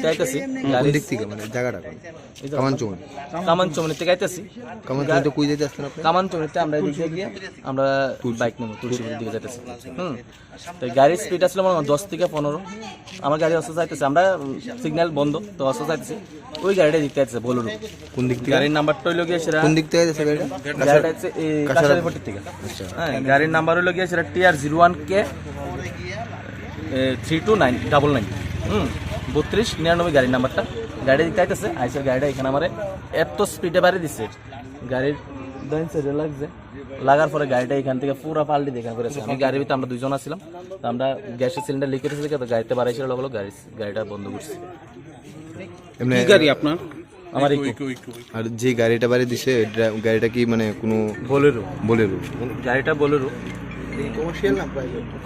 দিকটা আইতেছি। কোন দিক থেকে? মানে জায়গাটা কামান চৌন কামান চমনি থেকে আইতেছি। কামান চৌন তো কুই যেতে আসতেন আপনি? কামান চমনিতে আমরা এদিক গিয়ে আমরা বাইক নেব তুলসীপুরের দিকে যাইতেছি। হুম। তো গাড়ির স্পিড আসলে মনে হয় দশ থেকে পনেরো। আমার গাড়ি অস্ত চাইতেছে আমরা সিগন্যাল বন্ধ তো অস্ত চাইতেছি ওই গাড়িটা দিকতে আইতেছে বলুন কোন দিক থেকে? গাড়ির নাম্বারটা হইল গিয়ে সেটা কোন দিক থেকে যেতে গাড়িটা? হচ্ছে থেকে হ্যাঁ গাড়ির নাম্বার হলো গিয়ে সেটা TR zero one K three two nine double nine হুম। বত্রিশ নিরানব্বই গাড়ির নাম্বারটা। গাড়ি দিতে আইতেছে আইসের গাড়িটা এখানে আমার এত স্পিডে বাড়ি দিচ্ছে গাড়ির ডাইন লাগছে। লাগার পরে গাড়িটা এখান থেকে পুরো পাল্টি দেখা করেছে আমি গাড়ির ভিতরে আমরা দুজন আসছিলাম তো আমরা গ্যাসের সিলিন্ডার লিক করেছি তো গাড়িতে বাড়াইছিল লোক গাড়ি গাড়িটা বন্ধ করছি। এমনি গাড়ি আপনার? আমার আর যে গাড়িটা বাড়ি দিছে গাড়িটা কি মানে কোনো বলেরো। বলেরো? গাড়িটা বলেরো।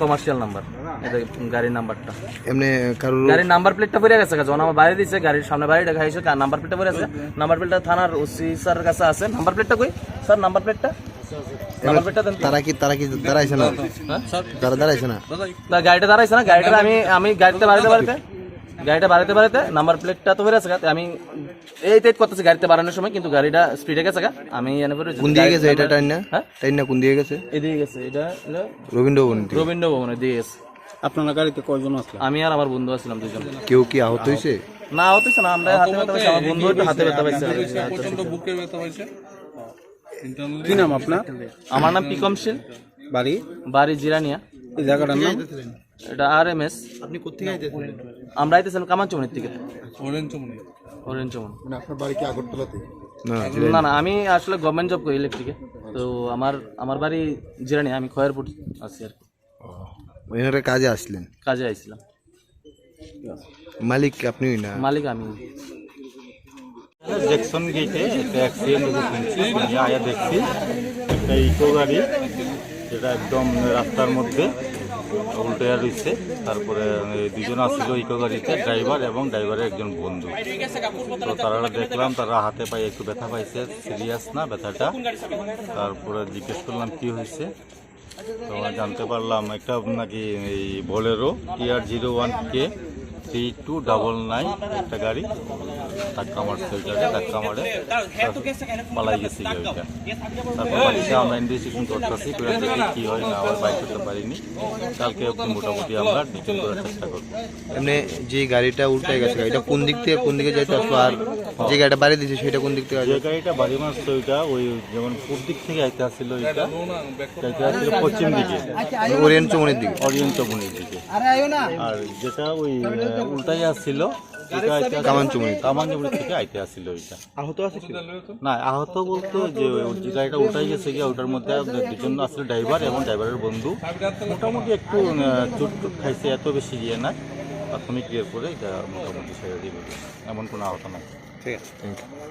কমার্শিয়াল নাম্বার এটা গাড়ির নাম্বারটা এমনি কারোর গাড়ির নাম্বার প্লেটটা পড়ে গেছে যখন আমার বাইরে দিছে গাড়ির সামনে বাড়ি দেখা হয়েছে নাম্বার প্লেটটা পড়ে আছে নাম্বার প্লেটটা থানার ওসি স্যার কাছে আছে। নাম্বার প্লেটটা কই? স্যার নাম্বার প্লেটটা নাম্বার প্লেটটা দেন। তারা কি তারা কি দাঁড়াইছে না? হ্যাঁ? তারা দাঁড়াইছে না? গাড়িটা দাঁড়াইছে না। গাড়িটা আমি আমি গাড়িতে বাড়িতে বাড়িতে গাড়িটা বাড়িতে বাড়িতে নাম্বার প্লেটটা তো আছে গা, আমি এই তেজ করতেছি গাড়িতে বাড়ানোর সময় কিন্তু গাড়িটা স্পিডে গেছে গা। আমি এনে পরে কোন দিকে গেছে এটা টাইন? না হ্যাঁ? টাইন না কোন দিকে গেছে? এদিকে গেছে এটা হলো রবীন্দ্র ভবন রবীন্দ্র ভবনের দিকে গেছে। আপনার গাড়িতে কয়জন আসলেন আমি আর আমার বন্ধু আছিলাম দুজন কেউ কি আহত হয়েছে? না হতেছে না আমরা হাতে ব্যথা পাইছি আমার বন্ধু একটু হাতে ব্যথা পাইছে। কি নাম আপনার? আমার নাম পিকমশীল বাড়ি? বাড়ি জিরানিয়া। এই জায়গাটার নাম? এটা আর এম এস আপনি কোথেকে আমরা আইতেছিলাম কামানচমনির থেকে অরেঞ্জ চমন আপনার বাড়ি কি আগরতলাতে না না না আমি আসলে গভর্নমেন্ট জব করি ইলেকট্রিকে তো আমার আমার বাড়ি জিরানিয়া আমি খয়েরপুর আছি আর কি। ওইখানে কাজে আসলেন? কাজে আইছিলাম। মালিক আপনি না? মালিক আমি। জেকসন গেটে একটা অ্যাক্সিডেন্ট শুনছি আয়া দেখছি। একটা ইকো গাড়ি যেটা একদম রাস্তার মধ্যে। উল্টে রয়েছে তারপরে দুজন আসছিল ইকো গাড়িতে, ড্রাইভার এবং ড্রাইভারের একজন বন্ধু। তো তারা দেখলাম, তারা হাতে পায়ে একটু ব্যথা পাইছে, সিরিয়াস না ব্যথাটা। তারপরে জিজ্ঞেস করলাম, কি হয়েছে? তো জানতে পারলাম, একটা নাকি এই Bolero TR zero one K three two double nine একটা গাড়ি ধাক্কা মারছে ওইটাকে ধাক্কা মারে পালাই গেছে ওইটা। তারপর বাড়িতে আমরা ইনভেস্টিগেশন করতেছি করে দেখি কি হয় না হয় বাইক করতে পারিনি। কালকে অব্দি মোটামুটি আমরা ডিটেল করার চেষ্টা করব। এমনি যে গাড়িটা উল্টে গেছে এটা কোন দিক থেকে কোন দিকে যাইতে আসলো আর যে গাড়িটা বাড়ি দিছে সেটা কোন দিক থেকে যে গাড়িটা বাড়ি মারছে ওইটা ওই যেমন পূর্ব দিক থেকে আইতে আসছিল ওইটা পশ্চিম দিকে। ওরিয়েন্ট চৌমনির দিকে? অরিয়ন চমুনির দিকে। আর যেটা ওই উল্টাই আসছিল থেকে আইতে আসছিল ওইটা। আহত আছে না আহত বলতে যে ওই যে গাড়িটা উল্টাই গেছে গিয়ে ওটার মধ্যে দুজন আসলে ড্রাইভার এবং ড্রাইভারের বন্ধু। মোটামুটি একটু চোট খাইছে এত বেশি ইয়ে না প্রাথমিক ইয়ে করে এটা মোটামুটি দিবে এমন কোনো আহত নাই। Thank you